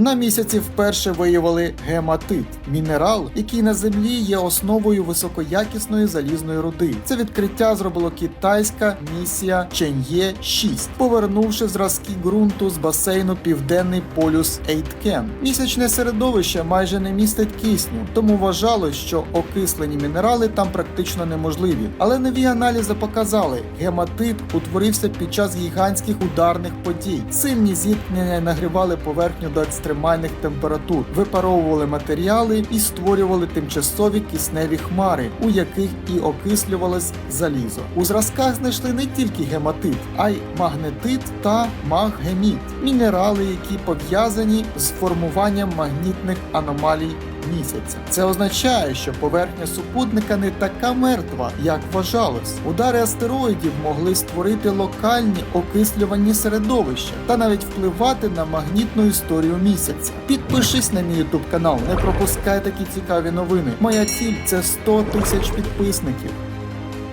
На місяці вперше виявили гематит мінерал, який на землі є основою високоякісної залізної руди. Це відкриття зробило китайська місія Чен'є 6, повернувши зразки ґрунту з басейну Південний полюс Ейткен. Місячне середовище майже не містить кисню, тому вважалось, що окислені мінерали там практично неможливі. Але нові аналізи показали, гематит утворився під час гігантських ударних подій. Сильні зіткнення нагрівали поверхню до екстремальних температур, випаровували матеріали і створювали тимчасові кисневі хмари, у яких і окислювалось залізо. У зразках знайшли не тільки гематит, а й магнетит та маггеміт мінерали, які пов'язані з формуванням магнітних аномалій місяця. Це означає, що поверхня супутника не така мертва, як вважалось. Удари астероїдів могли створити локальні окислювані середовища та навіть впливати на магнітну історію місяця. Підпишись на мій YouTube канал, не пропускай такі цікаві новини. Моя ціль це 100 тисяч підписників.